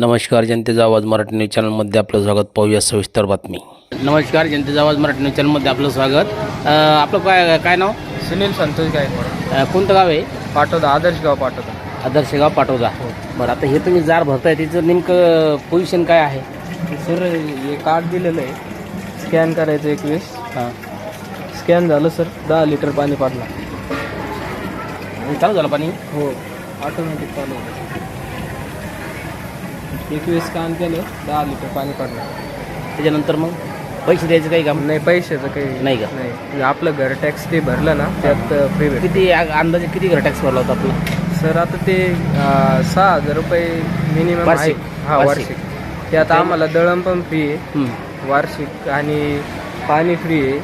नमस्कार जनतेचा आवाज मराठी न्यूज चॅनलमध्ये आपलं स्वागत. पाहूया सविस्तर बातमी. नमस्कार जनतेचा आवाज मराठी न्यूज चॅनलमध्ये आपलं स्वागत. अ, आपलं काय काय नाव? सुनील संतोष गायकवाड. अ, कोणतं गाव आहे? पाठवता आदर्श गाव पाठवता आदर्श गाव पाटोदा. बरं आता हे तुम्ही जार भरताय तिचं नेमकं पोझिशन काय आहे? सर हे कार्ड दिलेलं आहे. स्कॅन करायचं एक वेळेस. हां. स्कॅन झालं सर. दहा लिटर पाणी पाडला. चालू झालं पाणी? हो ऑटोमॅटिक चालू होतं. एक वेळेस स्कॅन केलं दहा लिटर पाणी पाडलं. त्याच्यानंतर मग पैसे द्यायचं काही काम? नाही पैशाचं काही नाही का? नाही. म्हणजे आपलं घर टॅक्स ते भरलं ना त्यात फ्री भेट किती अंदाजे किती घर टॅक्स भरला होता आपला? सर आता ते अं, सहा हजार रुपये मिनिमम आहे. वार्षिक? हा वार्षिक. वार्षिक. त्यात आम्हाला दळण पण फ्री आहे वार्षिक आणि पाणी फ्री आहे.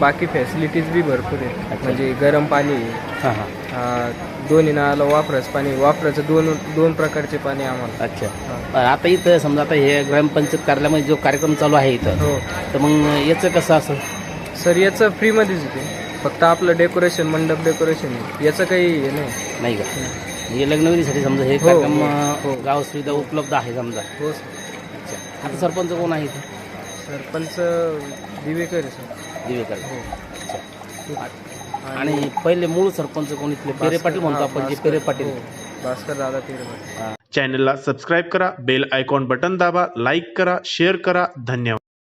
बाकी फॅसिलिटीज बी भरपूर आहे म्हणजे गरम पाणी आहे हां हां. अं, दोन्ही नळाला वापरायचं पाणी वापरायचं दोन दोन प्रकारचे पाणी आम्हाला. अच्छा. हा. आता इथं समजा आता हे ग्रामपंचायत कार्यालयामध्ये जो कार्यक्रम चालू आहे इथं हो. तर मग याचं कसं असं? सर याचं फ्रीमध्येच येते. फक्त आपलं डेकोरेशन मंडप डेकोरेशन याचं काही हे नाही. नाही का? म्हणजे लग्नविधीसाठी समजा हे हो, कार्यक्रम हो, अं, हो. गाव सुविधा उपलब्ध आहे समजा. हो अच्छा. आता सरपंच कोण आहे इथं? सरपंच दिवेकर आहे सर. दिवेकर. हो. आणि पहिले मूळ सरपंच कोण इथले? पेरे पाटील म्हणतो आपण जे पेरे पाटील. हो, भास्कर दादा पेरे पाटील. चॅनलला सबस्क्राईब करा बेल आयकॉन बटन दाबा लाईक करा शेअर करा. धन्यवाद.